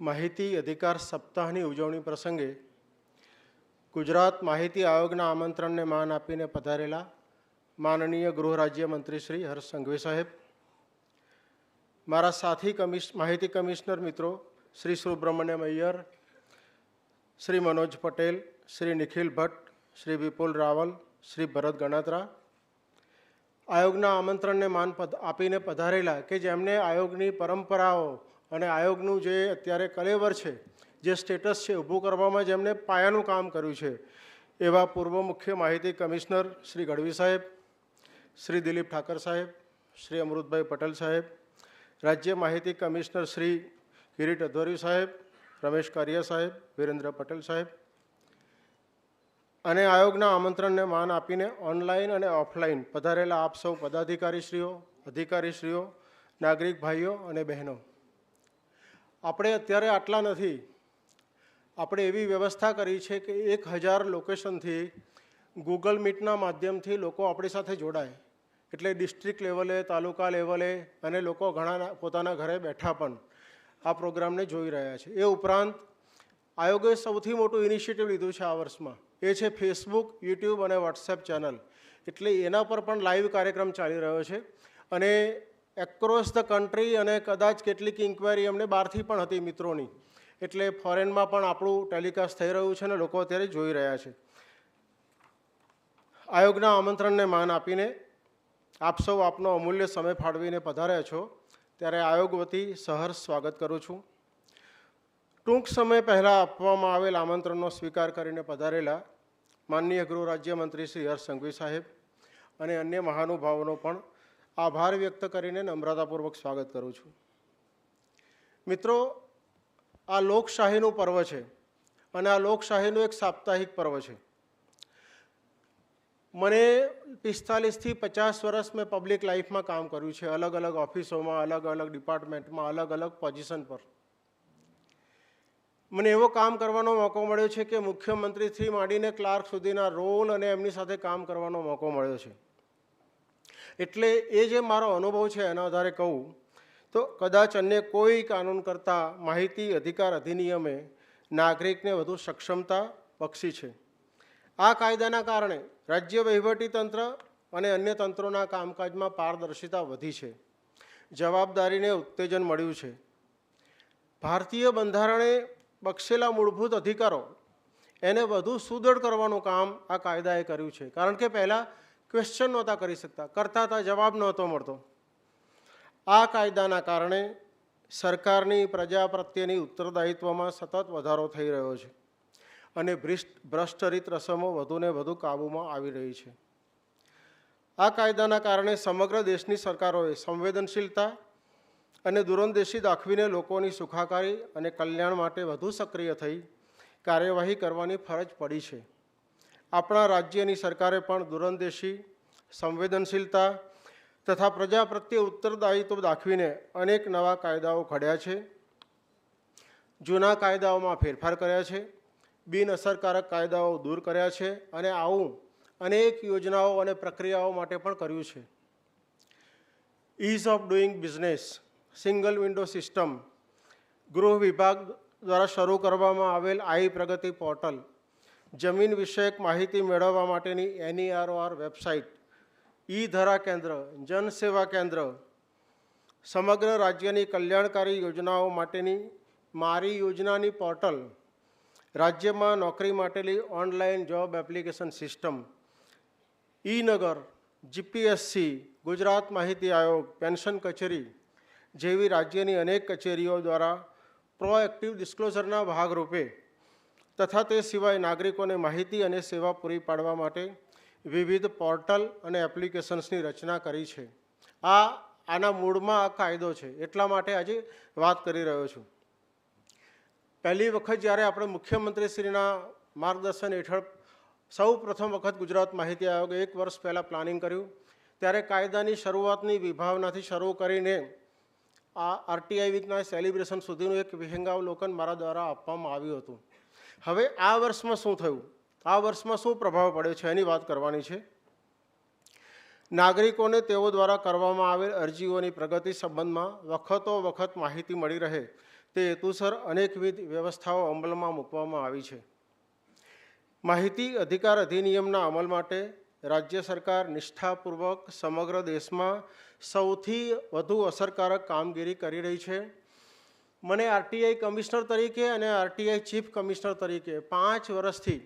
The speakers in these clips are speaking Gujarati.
માહિતી અધિકાર સપ્તાહની ઉજવણી પ્રસંગે ગુજરાત માહિતી આયોગના આમંત્રણને માન આપીને પધારેલા માનનીય ગૃહ રાજ્યમંત્રી શ્રી હર્ષ સંઘવી સાહેબ, મારા સાથી કમિશ, માહિતી કમિશનર મિત્રો શ્રી સુબ્રમણ્યમ અય્યર શ્રી મનોજ પટેલ, શ્રી નિખિલ ભટ્ટ, શ્રી વિપુલ રાવલ, શ્રી ભરત ગણાત્રા, આયોગના આમંત્રણને માન આપીને પધારેલા કે જેમને આયોગની પરંપરાઓ અને આયોગનું જે અત્યારે કલેવર છે, જે સ્ટેટસ છે, ઊભું કરવામાં જેમણે પાયાનું કામ કર્યું છે, એવા પૂર્વ મુખ્ય માહિતી કમિશનર શ્રી ગઢવી સાહેબ, શ્રી દિલીપ ઠાકર સાહેબ, શ્રી અમૃતભાઈ પટેલ સાહેબ, રાજ્ય માહિતી કમિશનર શ્રી કિરીટ અધ્વરી સાહેબ, રમેશ કારિયા સાહેબ, વિરેન્દ્ર પટેલ સાહેબ. અને આયોગના આમંત્રણને માન આપીને ઓનલાઈન અને ઓફલાઈન પધારેલા આપ સૌ પદાધિકારીશ્રીઓ, અધિકારીશ્રીઓ, નાગરિક ભાઈઓ અને બહેનો. આપણે અત્યારે આટલા નથી. આપણે એવી વ્યવસ્થા કરી છે કે એક હજાર લોકેશનથી ગૂગલ મીટના માધ્યમથી લોકો આપણી સાથે જોડાય. એટલે ડિસ્ટ્રિક્ટ લેવલે, તાલુકા લેવલે અને લોકો ઘણા પોતાના ઘરે બેઠા પણ આ પ્રોગ્રામને જોઈ રહ્યા છે. એ ઉપરાંત આયોગે સૌથી મોટું ઇનિશિયેટિવ લીધું છે આ વર્ષમાં. એ છે ફેસબુક યુટ્યુબ અને વોટ્સએપ ચેનલ એટલે એના પર પણ લાઈવ કાર્યક્રમ ચાલી રહ્યો છે. અને એક્રોસ ધ કન્ટ્રી અને કદાચ કેટલીક ઇન્ક્વાયરી અમને બહારથી પણ હતી મિત્રોની. એટલે ફોરેનમાં પણ આપણું ટેલિકાસ્ટ થઈ રહ્યું છે અને લોકો અત્યારે જોઈ રહ્યા છે. આયોગના આમંત્રણને માન આપીને આપ સૌ આપનો અમૂલ્ય સમય ફાળવીને પધાર્યા છો. ત્યારે આયોગ વતી સહર્ષ સ્વાગત કરું છું. ટૂંક સમય પહેલાં આપવામાં આવેલ આમંત્રણનો સ્વીકાર કરીને પધારેલા માનનીય ગૃહ રાજ્યમંત્રી શ્રી હર્ષ સંઘવી સાહેબ અને અન્ય મહાનુભાવોનો પણ આભાર વ્યક્ત કરીને નમ્રતાપૂર્વક સ્વાગત કરું છું. મિત્રો, આ લોકશાહીનું પર્વ છે અને આ લોકશાહીનું એક સાપ્તાહિક પર્વ છે. મને પિસ્તાલીસથી પચાસ વર્ષ મેં પબ્લિક લાઈફમાં કામ કર્યું છે, અલગ અલગ ઓફિસોમાં, અલગ અલગ ડિપાર્ટમેન્ટમાં અલગ અલગ પોઝિશન પર. મને એવો કામ કરવાનો મોકો મળ્યો છે કે મુખ્યમંત્રીથી માંડીને ક્લાર્ક સુધીના રોલ અને એમની સાથે કામ કરવાનો મોકો મળ્યો છે. એટલે એ જે મારો અનુભવ છે એના આધારે કહું, તો કદાચ અન્ય કોઈ કાનૂન કરતાં માહિતી અધિકાર અધિનિયમે નાગરિકને વધુ સક્ષમતા બક્ષી છે. આ કાયદાના કારણે રાજ્ય વહીવટીતંત્ર અને અન્ય તંત્રોના કામકાજમાં પારદર્શિતા વધી છે. જવાબદારીને ઉત્તેજન મળ્યું છે. ભારતીય બંધારણે બક્ષેલા મૂળભૂત અધિકારો એને વધુ સુદૃઢ કરવાનું કામ આ કાયદાએ કર્યું છે. કારણ કે પહેલાં ક્વેશ્ચન નહોતા કરી શકતા. કરતા હતા, જવાબ નહોતો મળતો. આ કાયદાના કારણે સરકારની પ્રજા પ્રત્યેની ઉત્તરદાયિત્વમાં સતત વધારો થઈ રહ્યો છે અને ભ્રષ્ટ, ભ્રષ્ટરિત રસમો વધુને વધુ કાબૂમાં આવી રહી છે. આ કાયદાના કારણે સમગ્ર દેશની સરકારોએ સંવેદનશીલતા અને દૂરંદેશી દાખવીને લોકોની સુખાકારી અને કલ્યાણ માટે વધુ સક્રિય થઈ કાર્યવાહી કરવાની ફરજ પડી છે. આપણા રાજ્યની સરકારે પણ દૂરંદેશી, સંવેદનશીલતા તથા પ્રજા પ્રત્યે ઉત્તરદાયિત્વ દાખવીને અનેક નવા કાયદાઓ ઘડ્યા છે. જૂના કાયદાઓમાં ફેરફાર કર્યા છે, બિનઅસરકારક કાયદાઓ દૂર કર્યા છે અને આવું અનેક યોજનાઓ અને પ્રક્રિયાઓ માટે પણ કર્યું છે. Ease of doing business, single window system ગૃહ વિભાગ દ્વારા શરૂ કરવામાં આવેલ આઈ પ્રગતિ પોર્ટલ જમીન વિષયક માહિતી મેળવવા માટેની એનઈઆરઓઆર વેબસાઇટ, ઈ ધરા કેન્દ્ર જનસેવા કેન્દ્ર, સમગ્ર રાજ્યની કલ્યાણકારી યોજનાઓ માટેની મારી યોજનાની પોર્ટલ, રાજ્યમાં નોકરી માટેની online job application system, e Nagar, GPSC, Gujarat માહિતી આયોગ, પેન્શન કચેરી જેવી રાજ્યની અનેક કચેરીઓ દ્વારા પ્રોએક્ટિવ ડિસ્ક્લોઝરના ભાગરૂપે તથા તે સિવાય નાગરિકોને માહિતી અને સેવા પૂરી પાડવા માટે વિવિધ પોર્ટલ અને એપ્લિકેશન્સની રચના કરી છે. આ આના મૂળમાં આ કાયદો છે, એટલા માટે આજે વાત કરી રહ્યો છું. પહેલી વખત જ્યારે આપણે મુખ્યમંત્રીશ્રીના માર્ગદર્શન હેઠળ સૌ પ્રથમ વખત ગુજરાત માહિતી આયોગે એક વર્ષ પહેલાં પ્લાનિંગ કર્યું, ત્યારે કાયદાની શરૂઆતની વિભાવનાથી શરૂ કરીને આ આરટીઆઈ વીકના સેલિબ્રેશન સુધીનું એક વિહંગાવલોકન મારા દ્વારા આપવામાં આવ્યું હતું. હવે આ વર્ષમાં શું થયું? આ વર્ષમાં શું પ્રભાવ પડ્યો છે એની વાત કરવાની છે. નાગરિકોને તેઓ દ્વારા કરવામાં આવેલ અરજીઓની પ્રગતિ સંબંધમાં વખતો વખત માહિતી મળી રહે તે હેતુસર અનેકવિધ વ્યવસ્થાઓ અમલમાં મૂકવામાં આવી છે. માહિતી અધિકાર અધિનિયમના અમલ માટે રાજ્ય સરકાર નિષ્ઠાપૂર્વક સમગ્ર દેશમાં સૌથી વધુ અસરકારક કામગીરી કરી રહી છે. મને આરટીઆઈ કમિશનર તરીકે અને આરટીઆઈ ચીફ કમિશનર તરીકે પાંચ વર્ષથી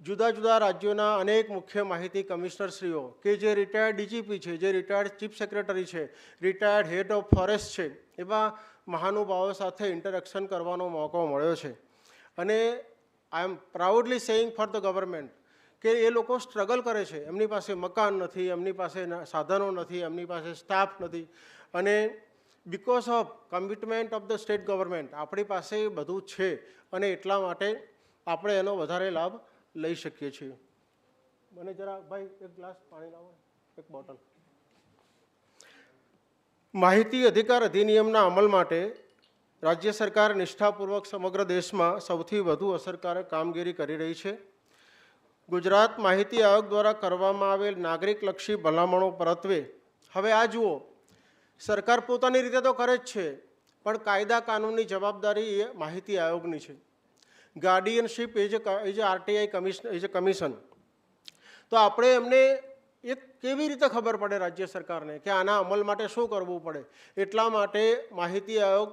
જુદા જુદા રાજ્યોના અનેક મુખ્ય માહિતી કમિશનરશ્રીઓ કે જે રિટાયર્ડ ડીજીપી છે, જે રિટાયર્ડ ચીફ સેક્રેટરી છે રિટાયર્ડ હેડ ઓફ ફોરેસ્ટ છે, એવા મહાનુભાવો સાથે ઇન્ટરેક્શન કરવાનો મોકો મળ્યો છે. અને I am proudly saying for the government કે એ લોકો સ્ટ્રગલ કરે છે. એમની પાસે મકાન નથી, એમની પાસે સાધનો નથી, એમની પાસે સ્ટાફ નથી. અને because of commitment of the state government આપણી પાસે બધું છે અને એટલા માટે આપણે એનો વધારે લાભ લઈ શકીએ છીએ. મને જરા ભાઈ એક ગ્લાસ પાણી લાવો, એક બોટલ. માહિતી અધિકાર અધિનિયમના અમલ માટે રાજ્ય સરકાર નિષ્ઠાપૂર્વક સમગ્ર દેશમાં સૌથી વધુ અસરકારક કામગીરી કરી રહી છે. ગુજરાત માહિતી આયોગ દ્વારા કરવામાં આવેલ નાગરિકલક્ષી ભલામણો પરત્વે. હવે આ જુઓ સરકાર પોતાની રીતે તો કરે જ છે, પણ કાયદા કાનૂનની જવાબદારી એ માહિતી આયોગની છે. ગાર્ડિયનશીપ એ એઝ એ આરટીઆઈ કમિશન, એ કમિશન. તો આપણે એમને એ કેવી રીતે ખબર પડે રાજ્ય સરકારને કે આના અમલ માટે શું કરવું પડે? એટલા માટે માહિતી આયોગ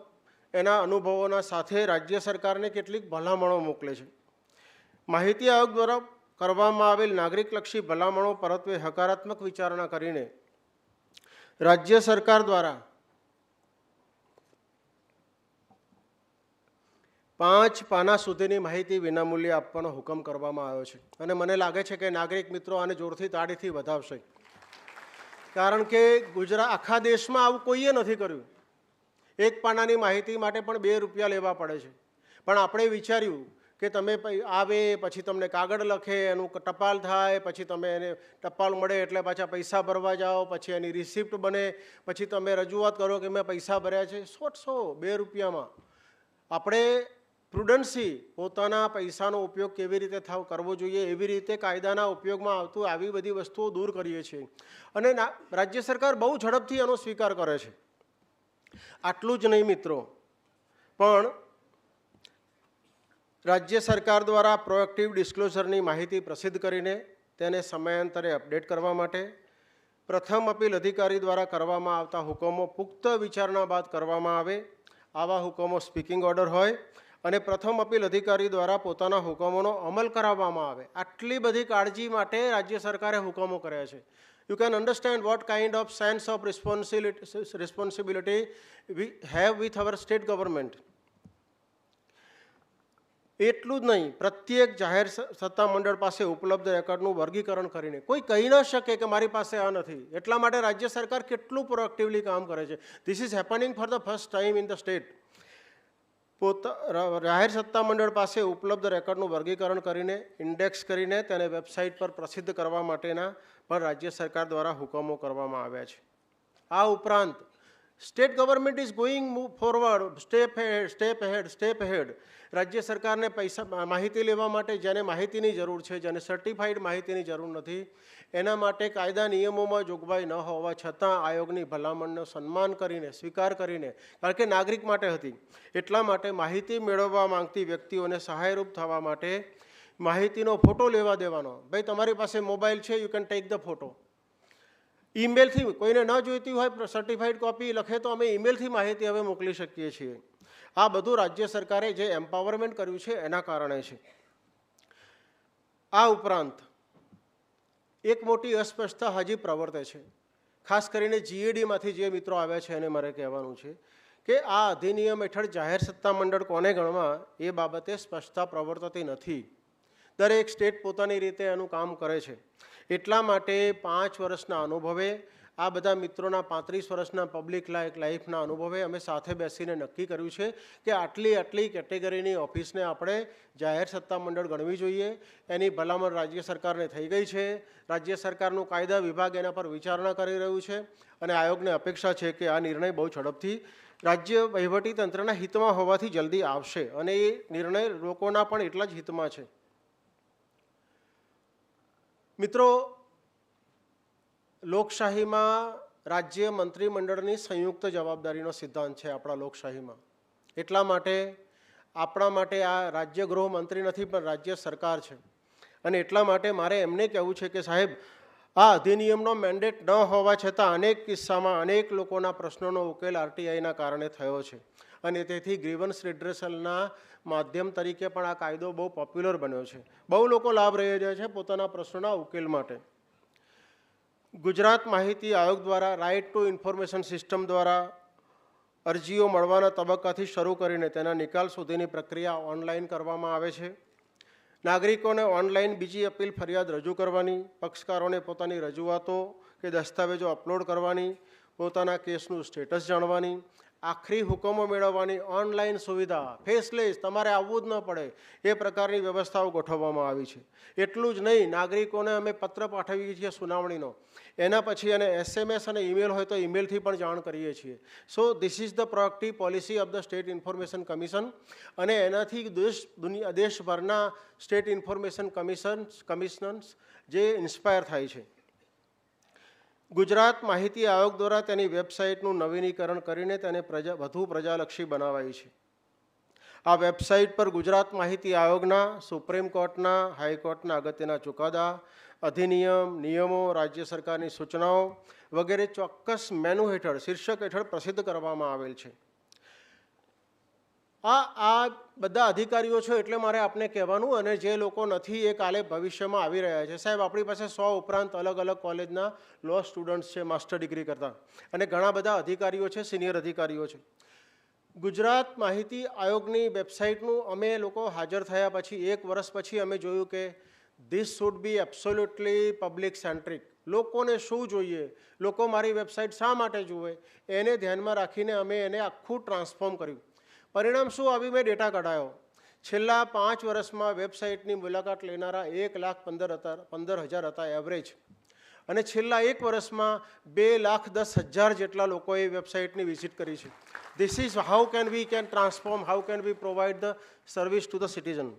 એના અનુભવોના સાથે રાજ્ય સરકારને કેટલીક ભલામણો મોકલે છે. માહિતી આયોગ દ્વારા કરવામાં આવેલ નાગરિકલક્ષી ભલામણો પરત્વે હકારાત્મક વિચારણા કરીને રાજ્ય સરકાર દ્વારા પાંચ પાના સુધીની માહિતી વિનામૂલ્યે આપવાનો હુકમ કરવામાં આવ્યો છે. અને મને લાગે છે કે નાગરિક મિત્રો આને જોરથી તાળીથી વધાવશે. કારણ કે ગુજરાત આખા દેશમાં આવું કોઈએ નથી કર્યું. એક પાનાની માહિતી માટે પણ બે રૂપિયા લેવા પડે છે. પણ આપણે વિચાર્યું કે તમે આવે, પછી તમને કાગળ લખે, એનું ટપાલ થાય, પછી તમે એને ટપાલ મળે એટલે પાછા પૈસા ભરવા જાઓ, પછી એની રિસિપ્ટ બને, પછી તમે રજૂઆત કરો કે મેં પૈસા ભર્યા છે. સોટસો બે રૂપિયામાં. આપણે પ્રુડન્સી પોતાના પૈસાનો ઉપયોગ કેવી રીતે થાવ, કરવો જોઈએ, એવી રીતે કાયદાના ઉપયોગમાં આવતું આવી બધી વસ્તુઓ દૂર કરીએ છીએ. અને રાજ્ય સરકાર બહુ ઝડપથી એનો સ્વીકાર કરે છે. આટલું જ નહીં મિત્રો. પણ રાજ્ય સરકાર દ્વારા પ્રોએક્ટિવ ડિસ્ક્લોઝરની માહિતી પ્રસિદ્ધ કરીને તેને સમયાંતરે અપડેટ કરવા માટે પ્રથમ અપીલ અધિકારી દ્વારા કરવામાં આવતા હુકમો પુખ્ત વિચારણા બાદ કરવામાં આવે, આવા હુકમો સ્પીકિંગ ઓર્ડર હોય અને પ્રથમ અપીલ અધિકારી દ્વારા પોતાના હુકમોનો અમલ કરાવવામાં આવે. આટલી બધી કાળજી માટે રાજ્ય સરકારે હુકમો કર્યા છે. You can understand what kind of sense of responsibility responsibility we have with our state government એટલું જ નહીં, પ્રત્યેક જાહેર સત્તા મંડળ પાસે ઉપલબ્ધ રેકોર્ડનું વર્ગીકરણ કરીને, કોઈ કહી ન શકે કે મારી પાસે આ નથી. એટલા માટે રાજ્ય સરકાર કેટલું પ્રોએક્ટિવલી કામ કરે છે. This is happening for the first time in the state પોતા જાહેર સત્તા મંડળ પાસે ઉપલબ્ધ રેકોર્ડનું વર્ગીકરણ કરીને, ઇન્ડેક્સ કરીને તેને વેબસાઇટ પર પ્રસિદ્ધ કરવા માટેના પણ રાજ્ય સરકાર દ્વારા હુકમો કરવામાં આવ્યા છે. આ ઉપરાંત state government is going move forward step head step head step head રાજ્ય સરકારને પૈસા, માહિતી લેવા માટે જેને માહિતીની જરૂર છે, જેને સર્ટિફાઈડ માહિતીની જરૂર નથી, એના માટે કાયદા નિયમોમાં જોગવાઈ ન હોવા છતાં આયોગની ભલામણનો સન્માન કરીને, સ્વીકાર કરીને, કારણ કે નાગરિક માટે હતી, એટલા માટે માહિતી મેળવવા માંગતી વ્યક્તિઓને સહાયરૂપ થવા માટે માહિતીનો ફોટો લેવા દેવાનો. ભાઈ, તમારી પાસે મોબાઈલ છે you can take the photo ઈમેલથી કોઈને ન જોઈતી હોય સર્ટિફાઈડ કોપી લખે તો અમે ઈમેલથી માહિતી હવે મોકલી શકીએ છીએ. આ બધું રાજ્ય સરકારે જે એમ્પાવરમેન્ટ કર્યું છે, એના કારણે છે. આ ઉપરાંત, એક મોટી અસ્પષ્ટતા હજી પ્રવર્તે છે. ખાસ કરીને જીએડીમાંથી જે મિત્રો આવ્યા છે, એને મારે કહેવાનું છે કે આ અધિનિયમ હેઠળ જાહેર સત્તા મંડળ કોને ગણવા, એ બાબતે સ્પષ્ટતા પ્રવર્તતી નથી. દરેક સ્ટેટ પોતાની રીતે એનું કામ કરે છે. એટલા માટે પાંચ વર્ષના અનુભવે, આ બધા મિત્રોના પાંત્રીસ વર્ષના પબ્લિક લાઇક લાઈફના અનુભવે અમે સાથે બેસીને નક્કી કર્યું છે કે આટલી આટલી કેટેગરીની ઓફિસને આપણે જાહેર સત્તા મંડળ ગણવી જોઈએ. એની ભલામણ રાજ્ય સરકારને થઈ ગઈ છે. રાજ્ય સરકારનું કાયદા વિભાગ એના પર વિચારણા કરી રહ્યું છે અને આયોગને અપેક્ષા છે કે આ નિર્ણય બહુ ઝડપથી રાજ્ય વહીવટી તંત્રના હિતમાં હોવાથી જલ્દી આવશે અને એ નિર્ણય લોકોના પણ એટલા જ હિતમાં છે. મિત્રો, લોકશાહીમાં રાજ્ય મંત્રીમંડળની સંયુક્ત જવાબદારીનો સિદ્ધાંત છે આપણા લોકશાહીમાં. એટલા માટે આપણા માટે આ રાજ્ય ગૃહ મંત્રી નથી, પણ રાજ્ય સરકાર છે. અને એટલા માટે મારે એમને કહેવું છે કે સાહેબ, આ અધિનિયમનો મેન્ડેટ ન હોવા છતાં અનેક કિસ્સામાં અનેક લોકોના પ્રશ્નોનો ઉકેલ આરટીઆઈના કારણે થયો છે. અને તેથી ગ્રીવન્સ રિડ્રેસલના માધ્યમ તરીકે પણ આ કાયદો બહુ પોપ્યુલર બન્યો છે. બહુ લોકો લાભ રહી રહ્યા છે પોતાના પ્રશ્નોના ઉકેલ માટે. ગુજરાત માહિતી આયોગ દ્વારા રાઇટ ટુ ઇન્ફોર્મેશન સિસ્ટમ દ્વારા અરજીઓ મળવાના તબક્કાથી શરૂ કરીને તેના નિકાલ સુધીની પ્રક્રિયા ઓનલાઈન કરવામાં આવે છે. નાગરિકોને ઓનલાઈન બીજી અપીલ ફરિયાદ રજૂ કરવાની, પક્ષકારોને પોતાની રજૂઆતો કે દસ્તાવેજો અપલોડ કરવાની, પોતાના કેસનું સ્ટેટસ જાણવાની આખરી હુકમો મેળવવાની ઓનલાઈન સુવિધા, ફેસલેસ, તમારે આવવું જ ન પડે, એ પ્રકારની વ્યવસ્થાઓ ગોઠવવામાં આવી છે. એટલું જ નહીં, નાગરિકોને અમે પત્ર પાઠવીએ છીએ સુનાવણીનો. એના પછી અને એસએમએસ અને ઈમેલ હોય તો ઈમેલથી પણ જાણ કરીએ છીએ. So this is the proactive policy of the state information commission અને એનાથી દેશ, દુનિયા, દેશભરના સ્ટેટ ઇન્ફોર્મેશન કમિશન કમિશનર્સ જે ઇન્સ્પાયર થાય છે. ગુજરાત માહિતી આયોગ દ્વારા તેની વેબસાઇટનું નવીનીકરણ કરીને તેને પ્રજા, વધુ પ્રજાલક્ષી બનાવાઈ છે. આ વેબસાઇટ પર ગુજરાત માહિતી આયોગના, સુપ્રીમ કોર્ટના, હાઈકોર્ટના અગત્યના ચુકાદા, અધિનિયમ, નિયમો, રાજ્ય સરકારની સૂચનાઓ વગેરે ચોક્કસ મેનુ હેઠળ, શીર્ષક હેઠળ પ્રસિદ્ધ કરવામાં આવેલ છે. આ આ બધા અધિકારીઓ છો એટલે મારે આપને કહેવાનું અને જે લોકો નથી એ કાલે ભવિષ્યમાં આવી રહ્યા છે. સાહેબ, આપણી પાસે સો ઉપરાંત અલગ અલગ કોલેજના લો સ્ટુડન્ટ્સ છે માસ્ટર ડિગ્રી કરતા. અને ઘણા બધા અધિકારીઓ છે સિનિયર અધિકારીઓ છે. ગુજરાત માહિતી આયોગની વેબસાઇટનું અમે લોકો હાજર થયા પછી, એક વર્ષ પછી અમે જોયું કે this should be absolutely public centric લોકોને શું જોઈએ? લોકો મારી વેબસાઇટ શા માટે જુએ? એને ધ્યાનમાં રાખીને અમે એને આખું ટ્રાન્સફોર્મ કર્યું. પરિણામ શું? આવ્યું મેં ડેટા કઢાયો. છેલ્લા પાંચ વર્ષમાં વેબસાઇટની મુલાકાત લેનારા એક લાખ પંદર હતા પંદર હજાર હતા એવરેજ અને છેલ્લા એક વર્ષમાં બે લાખ દસ હજાર જેટલા લોકોએ વેબસાઇટની વિઝિટ કરી છે. This is how can we can transform how can we provide the service to the citizen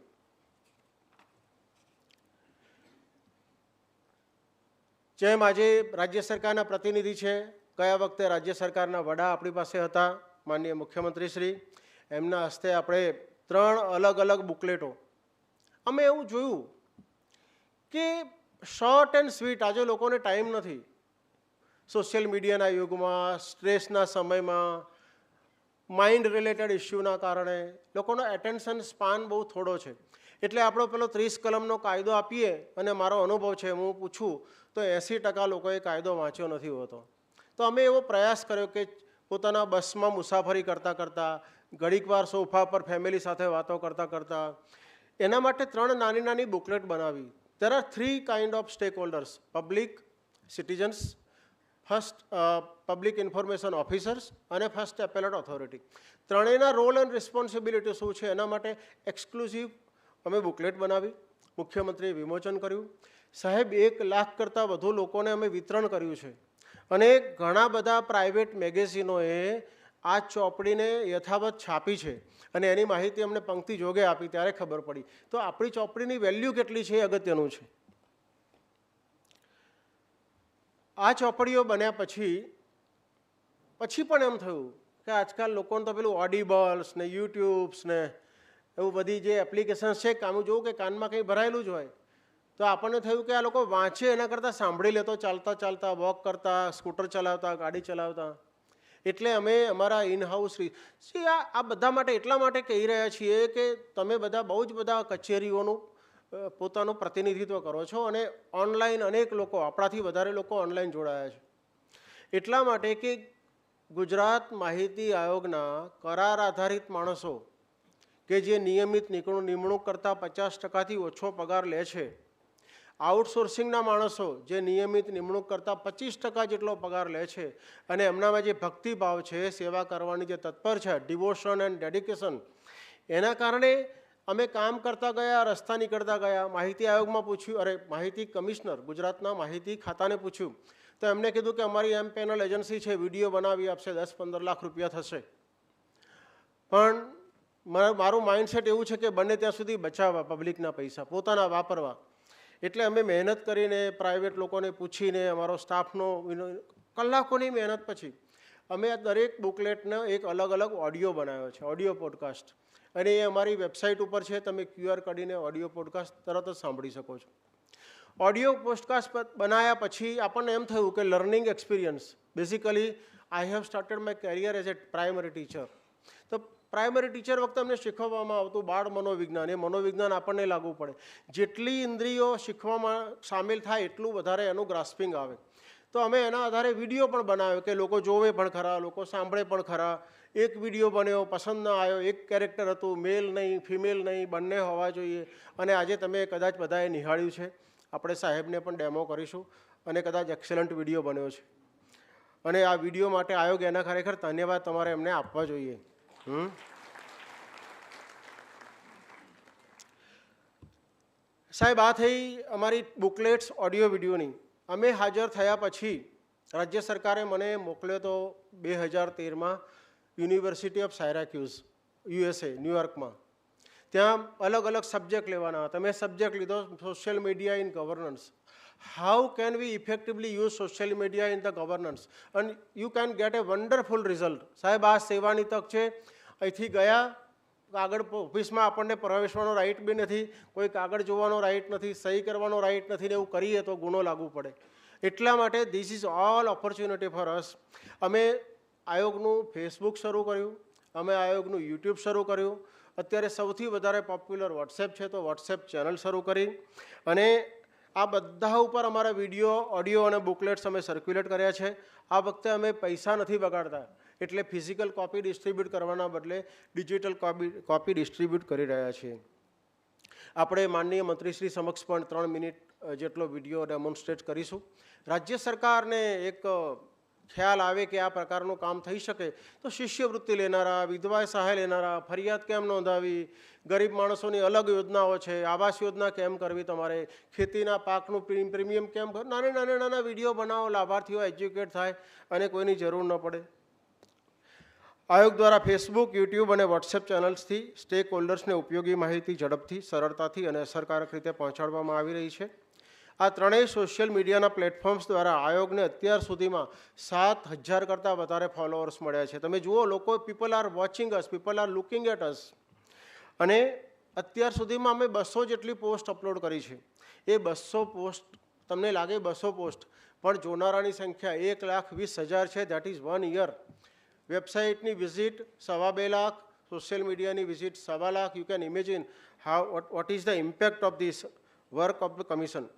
જેમ આજે રાજ્ય સરકારના પ્રતિનિધિ છે ગયા વખતે રાજ્ય સરકારના વડા આપણી પાસે હતા, માનનીય મુખ્યમંત્રી શ્રી એમના હસ્તે આપણે ત્રણ અલગ અલગ બુકલેટો. અમે એવું જોયું કે શોર્ટ એન્ડ સ્વીટ આજે લોકોને ટાઈમ નથી. સોશિયલ મીડિયાના યુગમાં, સ્ટ્રેસના સમયમાં, માઇન્ડ રિલેટેડ ઇસ્યુના કારણે લોકોનો એટેન્શન સ્પાન બહુ થોડો છે. એટલે આપણો પેલો ત્રીસ કલમનો કાયદો આપીએ અને મારો અનુભવ છે, હું પૂછું, તો એંસી ટકા લોકોએ કાયદો વાંચ્યો નથી હોતો. તો અમે એવો પ્રયાસ કર્યો કે પોતાના બસમાં મુસાફરી કરતાં કરતાં ઘડીકવાર સોફા પર ફેમિલી સાથે વાતો કરતાં કરતાં એના માટે ત્રણ નાની નાની બુકલેટ બનાવી. There are three kind of stakeholders public citizens first public information officers અને ફર્સ્ટ એપેલેટ ઓથોરિટી ત્રણેયના રોલ એન્ડ રિસ્પોન્સિબિલિટી શું છે એના માટે એક્સક્લુઝિવ અમે બુકલેટ બનાવી, મુખ્યમંત્રીએ વિમોચન કર્યું. સાહેબ, એક લાખ કરતાં વધુ લોકોને અમે વિતરણ કર્યું છે. અને ઘણા બધા પ્રાઇવેટ મેગેઝિનોએ આ ચોપડીને યથાવત છાપી છે અને એની માહિતી અમને પંક્તિ જોગે આપી ત્યારે ખબર પડી. તો આપણી ચોપડીની વેલ્યુ કેટલી છે એ અગત્યનું છે. આ ચોપડીઓ બન્યા પછી પછી પણ એમ થયું કે આજકાલ લોકોને તો પેલું ઓડિબલ્સ ને યુટ્યુબ્સ ને એવું બધી જે એપ્લિકેશન્સ છે, કામ જોવું કે કાનમાં કંઈ ભરાયેલું જ હોય, તો આપણને થયું કે આ લોકો વાંચે એના કરતાં સાંભળી લેતો, ચાલતા ચાલતા વોક કરતા સ્કૂટર ચલાવતા, ગાડી ચલાવતા. એટલે અમે અમારા ઇનહાઉસ સી આ આ બધા માટે એટલા માટે કહી રહ્યા છીએ કે તમે બધા બહુ જ બધા કચેરીઓનું પોતાનું પ્રતિનિધિત્વ કરો છો અને ઓનલાઈન અનેક લોકો, આપણાથી વધારે લોકો ઓનલાઈન જોડાયા છે. એટલા માટે કે ગુજરાત માહિતી આયોગના કરાર આધારિત માણસો કે જે નિયમિત નિમણૂક કરતાં પચાસ ટકાથી ઓછો પગાર લે છે આઉટસોર્સિંગના માણસો જે નિયમિત નિમણૂક કરતાં પચીસ ટકા જેટલો પગાર લે છે અને એમનામાં જે ભક્તિભાવ છે, સેવા કરવાની જે તત્પર છે ડિવોશન એન્ડ ડેડિકેશન એના કારણે અમે કામ કરતા ગયા, રસ્તા નીકળતા ગયા, માહિતી આયોગમાં પૂછ્યું, અરે માહિતી કમિશનર ગુજરાતના માહિતી ખાતાને પૂછ્યું. તો એમને કીધું કે અમારી એમ પેનલ એજન્સી છે, વીડિયો બનાવી આપશે, દસ પંદર લાખ રૂપિયા થશે. પણ મારું માઇન્ડસેટ એવું છે કે બને ત્યાં સુધી બચાવવા પબ્લિકના પૈસા, પોતાના વાપરવા. એટલે અમે મહેનત કરીને પ્રાઇવેટ લોકોને પૂછીને અમારો સ્ટાફનો કલાકોની મહેનત પછી અમે આ દરેક બુકલેટનો એક અલગ અલગ ઓડિયો બનાવ્યો છે, ઓડિયો પોડકાસ્ટ. અને એ અમારી વેબસાઇટ ઉપર છે, તમે ક્યુઆર કાઢીને ઓડિયો પોડકાસ્ટ તરત જ સાંભળી શકો છો. ઓડિયો પોડકાસ્ટ બનાવ્યા પછી આપણને એમ થયું કે learning experience. Basically I have started my career as a primary teacher તો પ્રાઇમરી ટીચર વખતે અમને શીખવવામાં આવતું બાળ મનોવિજ્ઞાન, એ મનોવિજ્ઞાન આપણને લાગુ પડે. જેટલી ઇન્દ્રિયો શીખવામાં સામેલ થાય, એટલું વધારે એનું ગ્રાસ્પિંગ આવે. તો અમે એના આધારે વીડિયો પણ બનાવ્યો કે લોકો જોવે પણ ખરા, લોકો સાંભળે પણ ખરા. એક વીડિયો બન્યો, પસંદ ન આવ્યો, એક કેરેક્ટર હતું મેલ નહીં ફિમેલ નહીં, બંને હોવા જોઈએ. અને આજે તમે કદાચ બધાએ નિહાળ્યું છે. આપણે સાહેબને પણ ડેમો કરીશું અને કદાચ એક્સેલન્ટ વીડિયો બન્યો છે. અને આ વીડિયો માટે આયોગ એના ખરેખર ધન્યવાદ તમારે એમને આપવા જોઈએ. હમ? સાહેબ, આ થઈ અમારી બુકલેટ્સ, ઓડિયો, વિડીયોની. અમે હાજર થયા પછી રાજ્ય સરકારે મને મોકલ્યો તો બે હજાર તેરમાં યુનિવર્સિટી ઓફ સાયરાક્યુઝ, યુએસએ, ન્યુયોર્કમાં. ત્યાં અલગ અલગ સબ્જેક્ટ લેવાના હતા. મેં સબ્જેક્ટ લીધો, social media in governance. How can we effectively use social media in the governance and you can get a wonderful result સાહેબ, આ સેવાની તક છે. અહીંથી ગયા. કાગળ ઓફિસમાં આપણને પ્રવેશવાનો રાઈટ બી નથી. કોઈ કાગળ જોવાનો રાઈટ નથી, સહી કરવાનો રાઇટ નથી ને એવું કરીએ તો ગુનો લાગુ પડે. એટલા માટે this is all opportunity for us અમે આયોગનું ફેસબુક શરૂ કર્યું. અમે આયોગનું યુટ્યુબ શરૂ કર્યું. અત્યારે સૌથી વધારે પોપ્યુલર વોટ્સએપ છે તો વોટ્સએપ ચેનલ શરૂ કરી. અને આ બધા ઉપર અમારા વીડિયો ઓડિયો અને બુકલેટ્સ અમે સર્ક્યુલેટ કર્યા છે. આ વખતે અમે પૈસા નથી બગાડતા. એટલે ફિઝિકલ કોપી ડિસ્ટ્રીબ્યુટ કરવાના બદલે ડિજિટલ કોપી કોપી ડિસ્ટ્રીબ્યુટ કરી રહ્યા છીએ. આપણે માનનીય મંત્રીશ્રી સમક્ષ પણ ત્રણ મિનિટ જેટલો વીડિયો ડેમોન્સ્ટ્રેટ કરીશું. રાજ્ય સરકારને એક ખ્યાલ આવે કે આ પ્રકારનું કામ થઈ શકે, તો શિષ્યવૃત્તિ લેનારા વિધવા સહાય લેનારા, ફરિયાદ કેમ નોંધાવી, ગરીબ માણસોની અલગ યોજનાઓ છે, આવાસ યોજના કેમ કરવી, તમારે ખેતીના પાકનું પ્રીમિયમ કેમ નાના નાના નાના વીડિયો બનાવો, લાભાર્થીઓ એજ્યુકેટ થાય અને કોઈની જરૂર ન પડે. આયોગ દ્વારા ફેસબુક યુટ્યુબ અને વોટ્સએપ ચેનલ્સથી સ્ટેક હોલ્ડર્સને ઉપયોગી માહિતી ઝડપથી, સરળતાથી અને અસરકારક રીતે પહોંચાડવામાં આવી રહી છે. આ ત્રણેય સોશિયલ મીડિયાના પ્લેટફોર્મ્સ દ્વારા આયોગને અત્યાર સુધીમાં સાત હજાર કરતાં વધારે ફોલોઅર્સ મળ્યા છે. તમે જુઓ, લોકો people are watching us people are looking at us અને અત્યાર સુધીમાં અમે બસો જેટલી પોસ્ટ અપલોડ કરી છે. એ બસો પોસ્ટ તમને લાગે બસો પોસ્ટ પણ જોનારાની સંખ્યા એક લાખ વીસ હજાર છે. દેટ ઇઝ વન યર વેબસાઇટની વિઝિટ સવા બે લાખ, સોશિયલ મીડિયાની વિઝિટ સવા lakh. You can imagine how what is the impact of this work of the commission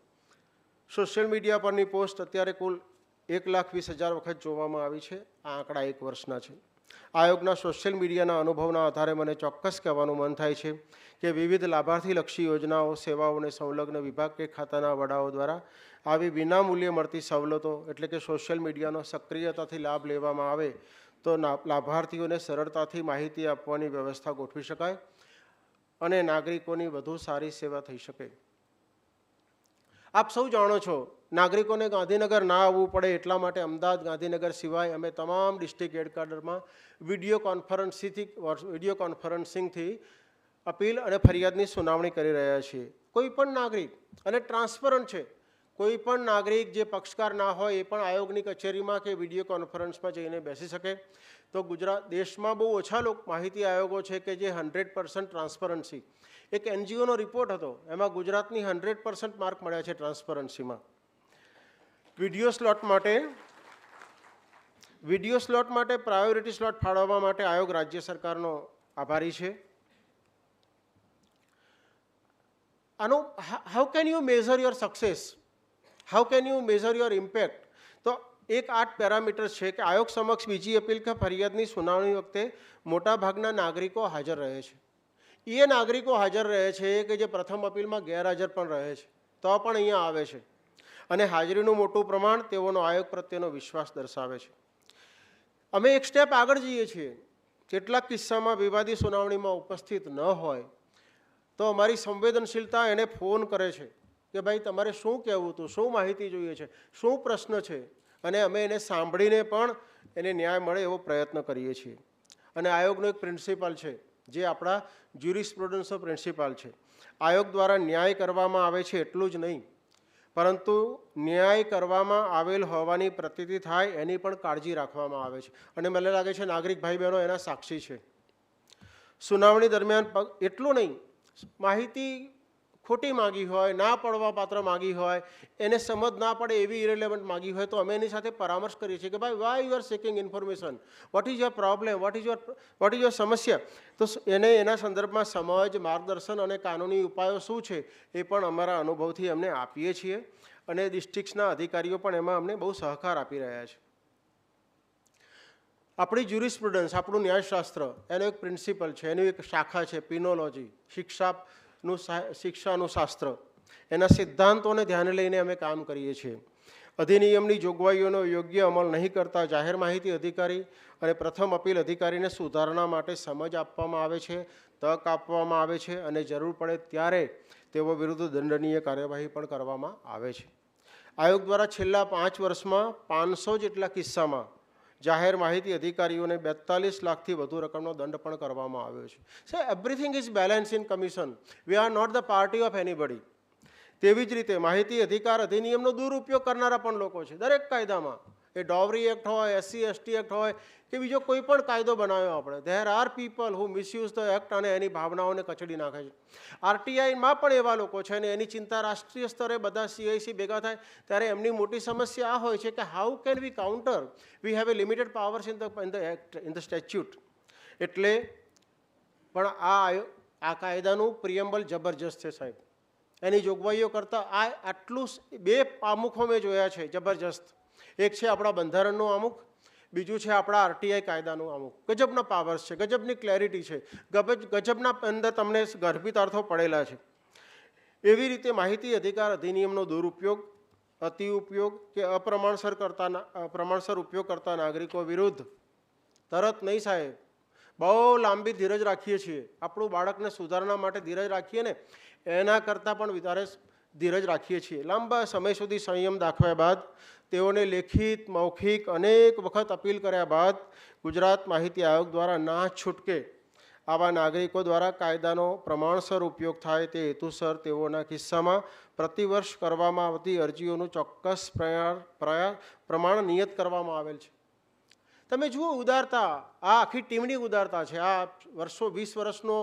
social media પરની પોસ્ટ અત્યારે કુલ એક લાખ વીસ હજાર વખત જોવામાં આવી છે. આ આંકડા એક વર્ષના છે. આયોગના સોશિયલ મીડિયાના અનુભવના આધારે મને ચોક્કસ કહેવાનું મન થાય છે કે વિવિધ લાભાર્થીલક્ષી યોજનાઓ સેવાઓને સંલગ્ન વિભાગ કે ખાતાના વડાઓ દ્વારા આવી વિનામૂલ્યે મળતી સવલતો, એટલે કે સોશિયલ મીડિયાનો સક્રિયતાથી લાભ લેવામાં આવે તો લાભાર્થીઓને સરળતાથી માહિતી આપવાની વ્યવસ્થા ગોઠવી શકાય અને નાગરિકોની વધુ સારી સેવા થઈ શકે. આપ સૌ જાણો છો, નાગરિકોને ગાંધીનગર ના આવવું પડે એટલા માટે અમદાવાદ, ગાંધીનગર સિવાય અમે તમામ ડિસ્ટ્રિક્ટ હેડક્વાર્ટરમાં વીડિયો કોન્ફરન્સીથી વીડિયો કોન્ફરન્સિંગથી અપીલ અને ફરિયાદની સુનાવણી કરી રહ્યા છીએ. કોઈ પણ નાગરિક, અને ટ્રાન્સપરન્ટ છે કોઈ પણ નાગરિક જે પક્ષકાર ના હોય એ પણ આયોગની કચેરીમાં કે વીડિયો કોન્ફરન્સમાં જઈને બેસી શકે. તો ગુજરાત દેશમાં બહુ ઓછા લોક, માહિતી આયોગો છે કે જે હંડ્રેડ પર્સન્ટ ટ્રાન્સપરન્સી. એક એનજીઓનો રિપોર્ટ હતો, એમાં ગુજરાતની હંડ્રેડ પર્સન્ટ માર્ક મળ્યા છે ટ્રાન્સપરન્સીમાં. વીડિયો સ્લોટ માટે, વીડિયો સ્લોટ માટે પ્રાયોરિટી સ્લોટ ફાળવવા માટે આયોગ રાજ્ય સરકારનો આભારી છે. આનો how can you measure your success how can you measure your impact તો એક આઠ પેરામીટર્સ છે કે આયોગ સમક્ષ બીજી અપીલ કે ફરિયાદની સુનાવણી વખતે મોટાભાગના નાગરિકો હાજર રહે છે. એ નાગરિકો હાજર રહે છે કે જે પ્રથમ અપીલમાં ગેરહાજર પણ રહે છે. તો પણ અહીંયા આવે છે. અને હાજરીનું મોટું પ્રમાણ તેઓનો આયોગ પ્રત્યેનો વિશ્વાસ દર્શાવે છે. અમે એક સ્ટેપ આગળ જઈએ છીએ. કેટલાક કિસ્સામાં વિવાદી સુનાવણીમાં ઉપસ્થિત ન હોય તો અમારી સંવેદનશીલતા એને ફોન કરે છે. કે ભાઈ, તમારે શું કહેવું હતું? શું માહિતી જોઈએ છે? શું પ્રશ્ન છે? અને અમે એને સાંભળીને પણ એને ન્યાય મળે એવો પ્રયત્ન કરીએ છીએ. અને આયોગનો એક પ્રિન્સિપાલ છે, જે આપણા જ્યુરિસ્પ્રુડન્સનો પ્રિન્સિપાલ છે. આયોગ દ્વારા ન્યાય કરવામાં આવે છે એટલું જ નહીં, પરંતુ ન્યાય કરવામાં આવેલ હોવાની પ્રતીતિ થાય એની પણ કાળજી રાખવામાં આવે છે. અને મને લાગે છે નાગરિક ભાઈ બહેનો એના સાક્ષી છે. સુનાવણી દરમિયાન એટલું નહીં, માહિતી ખોટી માગી હોય, ના પડવા પાત્ર માગી હોય, એને સમજ ના પડે એવી ઇરેલેવન્ટ માગી હોય, તો અમે એની સાથે પરામર્શ કરીએ છીએ કે ભાઈ why you are seeking information what is your problem what is your what is your સમસ્યા? તો એને એના સંદર્ભમાં સમજ, માર્ગદર્શન અને કાનૂની ઉપાયો શું છે એ પણ અમારા અનુભવથી અમને આપીએ છીએ અને ડિસ્ટ્રિક્ટ્સના અધિકારીઓ પણ એમાં અમને બહુ સહકાર આપી રહ્યા છે. આપણી જ્યુરિસ્પ્રુડન્સ આપણું ન્યાયશાસ્ત્ર, એનો એક પ્રિન્સિપલ છે, એની એક શાખા છે પિનોલોજી શિક્ષાનું સા- શિક્ષાનું શાસ્ત્ર. એના સિદ્ધાંતોને ધ્યાને લઈને અમે કામ કરીએ છીએ. અધિનિયમની જોગવાઈઓનો યોગ્ય અમલ નહીં કરતા જાહેર માહિતી અધિકારી અને પ્રથમ અપીલ અધિકારીને સુધારણા માટે સમજ આપવામાં આવે છે, તક આપવામાં આવે છે અને જરૂર પડે ત્યારે તેઓ વિરુદ્ધ દંડનીય કાર્યવાહી પણ કરવામાં આવે છે. આયોગ દ્વારા છેલ્લા પાંચ વર્ષમાં પાંચસો જેટલા કિસ્સામાં જાહેર માહિતી અધિકારીઓને બેતાલીસ લાખથી વધુ રકમનો દંડ પણ કરવામાં આવ્યો છે. So everything is balance in commission we are not the party of anybody તેવી જ રીતે માહિતી અધિકાર અધિનિયમનો દુરુપયોગ કરનારા પણ લોકો છે. દરેક કાયદામાં એ ડોવરી એક્ટ હોય, એસસી, એસટી એક્ટ હોય, કે બીજો કોઈ પણ કાયદો બનાવ્યો આપણે. There are people who misuse the act અને એની ભાવનાઓને કચડી નાખે છે. આરટીઆઈમાં પણ એવા લોકો છે અને એની ચિંતા રાષ્ટ્રીય સ્તરે બધા સીઆઈસી ભેગા થાય, ત્યારે એમની મોટી સમસ્યા આ હોય છે કે how can we counter we have a limited powers in the in the act in the statute એટલે પણ આ આ કાયદાનું પ્રિયમ્બલ જબરજસ્ત છે સાહેબ. એની જોગવાઈઓ કરતાં આ આટલું બે આમુખો મેં જોયા છે જબરજસ્ત. એક છે આપણા બંધારણનું અમુક, બીજું છે આપણા આરટીઆઈ કાયદાનું અમુક. ગજબના પાવર્સ છે, ગજબની ક્લેરિટી છે. ગજબ ગજબના અંદર તમને ગર્ભિત અર્થો પડેલા છે. એવી રીતે માહિતી અધિકાર અધિનિયમનો દુરુપયોગ, અતિ ઉપયોગ કે અપ્રમાણસર કરતા પ્રમાણસર ઉપયોગ કરતા નાગરિકો વિરુદ્ધ. તરત નહીં સાહેબ. બહુ લાંબી ધીરજ રાખીએ છીએ. આપણું બાળકને સુધારણા માટે ધીરજ રાખીએ ને, એના કરતાં પણ વધારે ધીરજ રાખીએ છીએ. લાંબા સમય સુધી સંયમ દાખવ્યા બાદ તેઓને લેખિત, મૌખિક અનેક વખત અપીલ કર્યા બાદ ગુજરાત માહિતી આયોગ દ્વારા ના છૂટકે આવા નાગરિકો દ્વારા કાયદાનો પ્રમાણસર ઉપયોગ થાય તે હેતુસર તેઓના કિસ્સામાં પ્રતિવર્ષ કરવામાં આવતી અરજીઓનું ચોક્કસ પ્રમાણ નિયત કરવામાં આવેલ છે. તમે જુઓ ઉદારતા, આ આખી ટીમની ઉદારતા છે. આ વર્ષો, વીસ વર્ષનો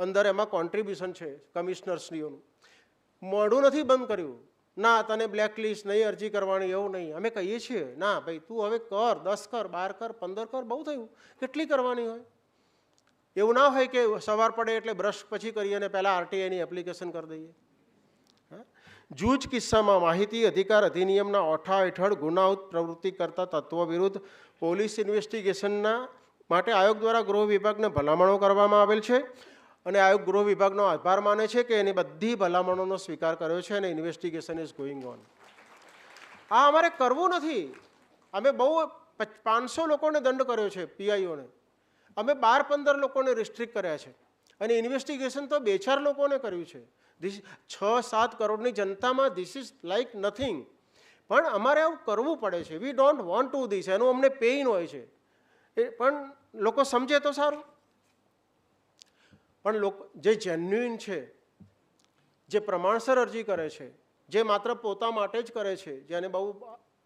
અંદર એમાં કોન્ટ્રીબ્યુશન છે કમિશનર્સનીઓનું. મોઢું નથી બંધ કર્યું. ના, તને બ્લેકલિસ્ટ નહીં, અરજી કરવાની એવું નહીં. અમે કહીએ છીએ, ના, ભાઈ, તું હવે કર, દસ કર, બાર કર, પંદર કર, બહુ થયું. કેટલી કરવાની હોય? એવું ના હોય કે સવાર પડે એટલે બ્રશ પછી કરીએ અને પહેલાં આરટીઆઈની એપ્લિકેશન કરી દઈએ? જૂજ કિસ્સામાં માહિતી, અધિકાર અધિનિયમના ઓઠા હેઠળ ગુનાઉત પ્રવૃત્તિ કરતા તત્વો વિરુદ્ધ પોલીસ ઇન્વેસ્ટિગેશનના માટે આયોગ દ્વારા ગૃહ વિભાગને ભલામણો કરવામાં આવેલ છે. અને આયોગ ગૃહ વિભાગનો આભાર માને છે કે એની બધી ભલામણોનો સ્વીકાર કર્યો છે અને ઇન્વેસ્ટિગેશન ઇઝ ગોઈંગ ઓન આ અમારે કરવું નથી. અમે બહુ પાંચસો લોકોને દંડ કર્યો છે પીઆઈઓને અમે બાર પંદર લોકોને રિસ્ટ્રિક્ટ કર્યા છે. અને ઇન્વેસ્ટિગેશન તો બે ચાર લોકોને કર્યું છે. ધીસ છ સાત કરોડની જનતામાં ધીસ ઇઝ લાઈક નથિંગ પણ અમારે આવું કરવું પડે છે. We don't want to this એનું અમને પેઇન હોય છે. એ, પણ લોકો સમજે તો સારું. પણ લોકો જે જેન્યુઇન છે, જે પ્રમાણસર અરજી કરે છે, જે માત્ર પોતા માટે જ કરે છે, જેને બહુ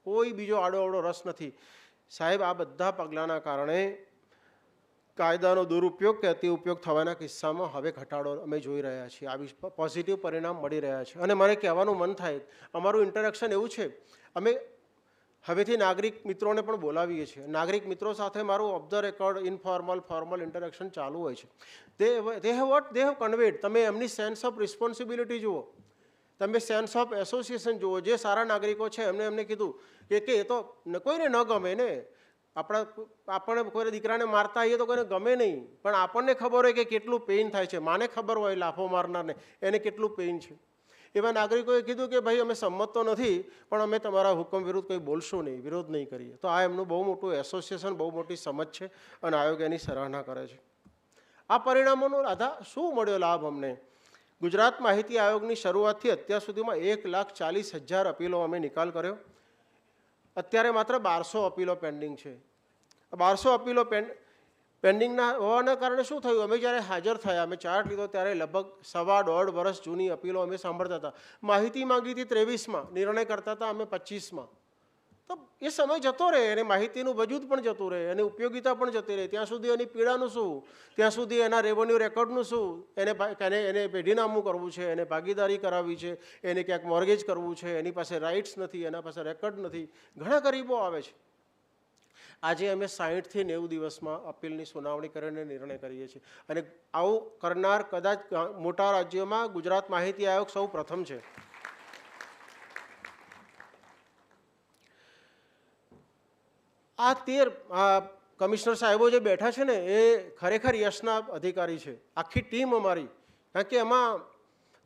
કોઈ બીજો આડો અવડો રસ નથી, સાહેબ, આ બધા પગલાંના કારણે કાયદાનો દુરુપયોગ કે અતિ ઉપયોગ થવાના કિસ્સામાં હવે ઘટાડો અમે જોઈ રહ્યા છીએ. આવી પોઝિટિવ પરિણામ મળી રહ્યા છે. અને મને કહેવાનું મન થાય, અમારું ઇન્ટરેક્શન એવું છે, અમે હવેથી નાગરિક મિત્રોને પણ બોલાવીએ છીએ. નાગરિક મિત્રો સાથે મારું off the record informal formal interaction ચાલુ હોય છે. They they have what they have conveyed તમે એમની સેન્સ ઓફ રિસ્પોન્સિબિલિટી જુઓ. તમે સેન્સ ઓફ એસોસિએશન જુઓ. જે સારા નાગરિકો છે, એમને એમને કીધું કે કે એ તો કોઈને ન ગમે ને. આપણા, આપણને કોઈ દીકરાને મારતા આવીએ તો કોઈને ગમે નહીં. પણ આપણને ખબર હોય કે કેટલું પેઇન થાય છે. માને ખબર હોય લાફો મારનારને. એને કેટલું પેઇન છે. એવા નાગરિકોએ કીધું કે ભાઈ, અમે સંમત તો નથી, પણ અમે તમારા હુકમ વિરુદ્ધ કંઈ બોલશું નહીં, વિરોધ નહીં કરીએ. તો આ એમનું બહુ મોટું એસોસિએશન બહુ મોટી સમજ છે અને આયોગ એની સરાહના કરે છે. આ પરિણામોનો આધા શું મળ્યો લાભ અમને? ગુજરાત માહિતી આયોગની શરૂઆતથી અત્યાર સુધીમાં એક લાખ ચાલીસ હજાર અપીલો અમે નિકાલ કર્યો. અત્યારે માત્ર બારસો અપીલો પેન્ડિંગ છે. બારસો અપીલો પેન પેન્ડિંગના હોવાના કારણે શું થયું? અમે જ્યારે હાજર થયા, અમે ચાર્ટ લીધો ત્યારે લગભગ સવા દોઢ વર્ષ જૂની અપીલો અમે સાંભળતા હતા. માહિતી માંગી હતી ત્રેવીસમાં, નિર્ણય કરતા હતા અમે પચીસમાં. તો એ સમય જતો રહે અને માહિતીનું વજૂદ પણ જતું રહે એની ઉપયોગિતા પણ જતી રહે. ત્યાં સુધી એની પીડાનું શું? ત્યાં સુધી એના રેવન્યુ રેકોર્ડનું શું? એને એને એને પેઢીનામું કરવું છે, એને ભાગીદારી કરાવવી છે, એને ક્યાંક મોર્ગેજ કરવું છે, એની પાસે રાઇટ્સ નથી, એના પાસે રેકોર્ડ નથી. ઘણા ગરીબો આવે છે. આજે અમે સાહીઠથી નેવું દિવસમાં અપીલની સુનાવણી કરીને નિર્ણય કરીએ છીએ. અને આવું કરનાર કદાચ મોટા રાજ્યોમાં ગુજરાત માહિતી આયોગ સૌ પ્રથમ છે. આ તેર કમિશનર સાહેબો જે બેઠા છે ને, એ ખરેખર યશના અધિકારી છે. આખી ટીમ અમારી. કારણ કે એમાં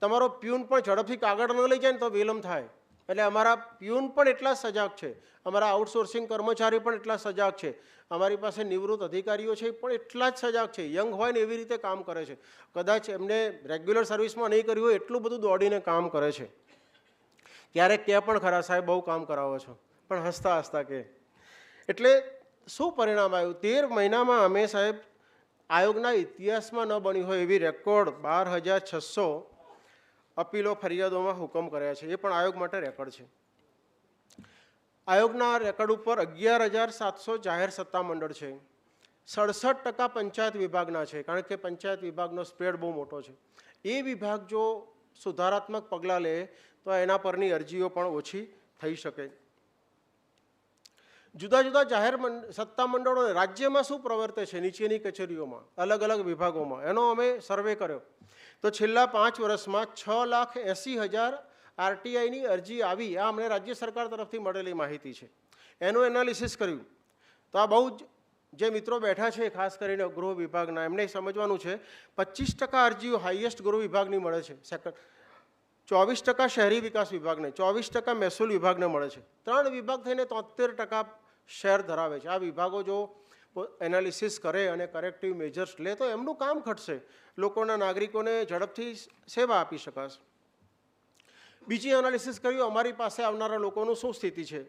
તમારો પ્યુન પણ ઝડપથી કાગળ ન લઈ જાય ને તો વિલંબ થાય. એટલે અમારા પ્યુન પણ એટલા સજાગ છે. અમારા આઉટસોર્સિંગ કર્મચારી પણ એટલા સજાગ છે. અમારી પાસે નિવૃત્ત અધિકારીઓ છે પણ એટલા જ સજાગ છે. યંગ હોય ને એવી રીતે કામ કરે છે. કદાચ એમને રેગ્યુલર સર્વિસમાં નહીં કર્યું હોય એટલું બધું દોડીને કામ કરે છે. ક્યારેક કે પણ, ખરા સાહેબ, બહુ કામ કરાવો છો. પણ હસતા હસતા કે, એટલે શું પરિણામ આવ્યું? તેર મહિનામાં અમે સાહેબ આયોગના ઇતિહાસમાં ન બન્યું હોય એવી રેકોર્ડ બાર હજાર છસો અપીલો ફરિયાદોમાં હુકમ કર્યા છે. એ પણ આયોગ માટે રેકોર્ડ છે. આયોગના રેકોર્ડ ઉપર અગિયાર હજાર સાતસો જાહેર સત્તા મંડળ છે. સડસઠ ટકા પંચાયત વિભાગના છે, કારણ કે પંચાયત વિભાગનો સ્પ્રેડ બહુ મોટો છે. એ વિભાગ જો સુધારાત્મક પગલાં લે, તો એના પરની અરજીઓ પણ ઓછી થઈ શકે. જુદા જુદા જાહેર સત્તામંડળો સત્તા મંડળો રાજ્યમાં શું પ્રવર્તે છે, નીચેની કચેરીઓમાં, અલગ અલગ વિભાગોમાં? એનો અમે સર્વે કર્યો. તો છેલ્લા પાંચ વર્ષમાં છ લાખ એંસી હજાર આરટીઆઈની અરજી આવી. આ અમને રાજ્ય સરકાર તરફથી મળેલી માહિતી છે. એનું એનાલિસિસ કર્યું. તો આ બહુ જ જે મિત્રો બેઠા છે, ખાસ કરીને ગૃહ વિભાગના, એમને સમજવાનું છે, પચીસ ટકા અરજીઓ હાઈએસ્ટ ગૃહ વિભાગની મળે છે. સેકન્ડ, ચોવીસ ટકા શહેરી વિકાસ વિભાગને, ચોવીસ ટકા મહેસૂલ વિભાગને મળે છે. ત્રણ વિભાગ થઈને તોતેર ટકા શેર ધરાવે છે. આ વિભાગો જો એનાલિસિસ કરે અને કરેક્ટિવ મેજર્સ લે તો એમનું કામ ઘટશે. લોકોના નાગરિકોને ઝડપથી સેવા આપી શકાશે. બીજી એનાલિસિસ કર્યું અમારી પાસે આવનારા લોકોનું શું સ્થિતિ છે?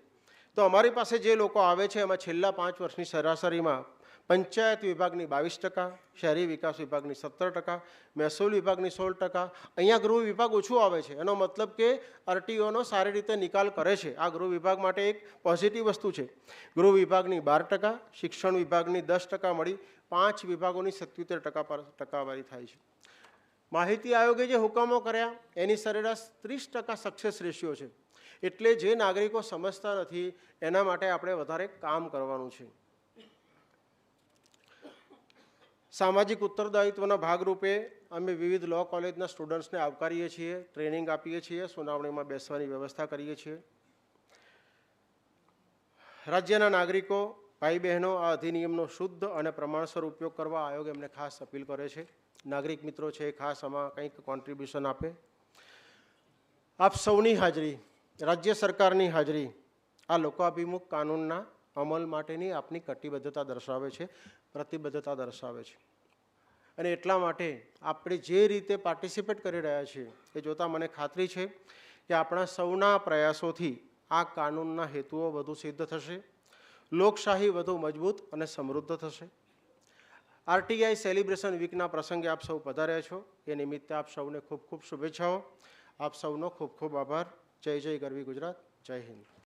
તો અમારી પાસે જે લોકો આવે છે, એમાં છેલ્લા પાંચ વર્ષની સરાસરીમાં પંચાયત વિભાગની બાવીસ ટકા, શહેરી વિકાસ વિભાગની સત્તર ટકા, મહેસૂલ વિભાગની સોળ ટકા. અહીંયા ગૃહ વિભાગ ઓછું આવે છે. એનો મતલબ કે આરટીઓનો સારી રીતે નિકાલ કરે છે. આ ગૃહ વિભાગ માટે એક પોઝિટિવ વસ્તુ છે. ગૃહ વિભાગની બાર ટકા, શિક્ષણ વિભાગની દસ ટકા મળી, પાંચ વિભાગોની સત્યોતેર ટકા પર ટકાવારી થાય છે. માહિતી આયોગે જે હુકમો કર્યા, એની સરેરાશ ત્રીસ ટકા સક્સેસ રેશિયો છે. એટલે જે નાગરિકો સમજતા નથી, એના માટે આપણે વધારે કામ કરવાનું છે. સામાજિક ઉત્તરદાયિત્વના ભાગરૂપે અમે વિવિધ લો કોલેજના સ્ટુડન્ટ્સને આવકારીએ છીએ ટ્રેનિંગ આપીએ છીએ, સુનાવણીમાં બેસવાની વ્યવસ્થા કરીએ છીએ. રાજ્યના નાગરિકો ભાઈ બહેનો આ અધિનિયમનો શુદ્ધ અને પ્રમાણસર ઉપયોગ કરવા આયોગ એમને ખાસ અપીલ કરે છે. નાગરિક મિત્રો છે એ ખાસ આમાં કંઈક કોન્ટ્રીબ્યુશન આપે. આપ સૌની હાજરી, રાજ્ય સરકારની હાજરી, આ લોકાભિમુખ કાનૂનના અમલ માટેની આપની કટિબદ્ધતા દર્શાવે છે. પ્રતિબદ્ધતા દર્શાવે છે. અને એટલા માટે આપણે જે રીતે પાર્ટિસિપેટ કરી રહ્યા છીએ, એ જોતાં મને ખાતરી છે કે આપણા સૌના પ્રયાસોથી આ કાનૂનના હેતુઓ વધુ સિદ્ધ થશે, લોકશાહી વધુ મજબૂત અને સમૃદ્ધ થશે. આરટીઆઈ સેલિબ્રેશન વીકના પ્રસંગે આપ સૌ પધાર્યા છો. એ નિમિત્તે આપ સૌને ખૂબ ખૂબ શુભેચ્છાઓ. આપ સૌનો ખૂબ ખૂબ આભાર. જય જય ગરવી ગુજરાત. જય હિન્દ.